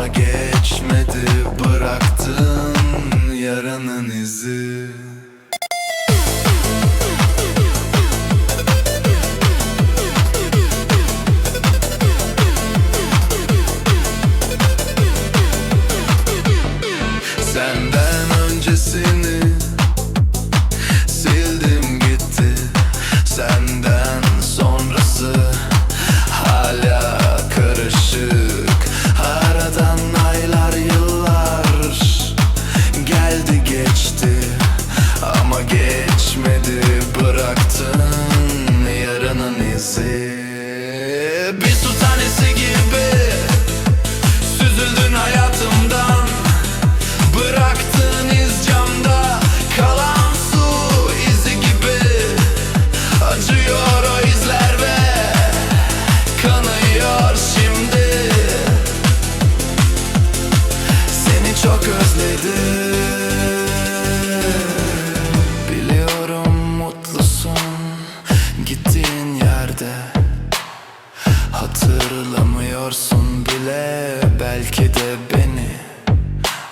again dizer. Hatırlamıyorsun bile belki de beni.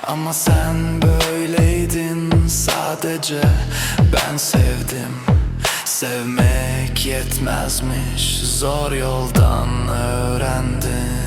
Ama sen böyleydin sadece ben sevdim. Sevmek yetmezmiş zor yoldan öğrendim